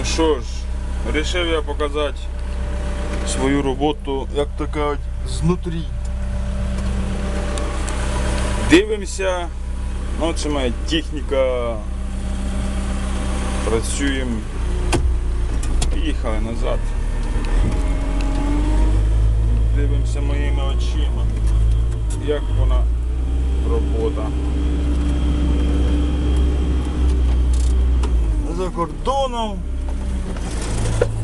Ну що ж, вирішив я показати свою роботу, як то кажуть, знутрі. Дивимося, ну це моя техніка. Працюємо. Поїхали назад. Дивимося моїми очима, як вона робота. За кордоном.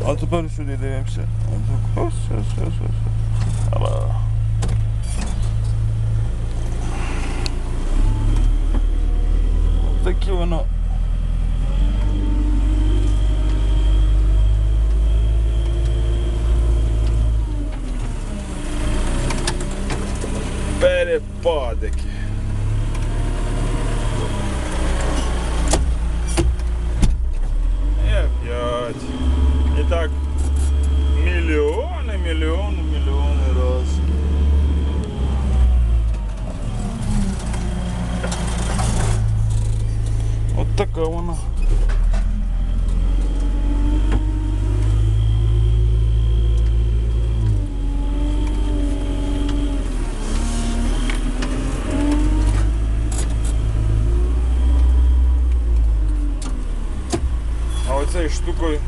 А тепер сюди дивимося. Отак, Ось, ось, ось, ось. Ала. Таке воно. Перепадики. мільйони, мільйони, мільйони разів. От така вона. А оцею штукою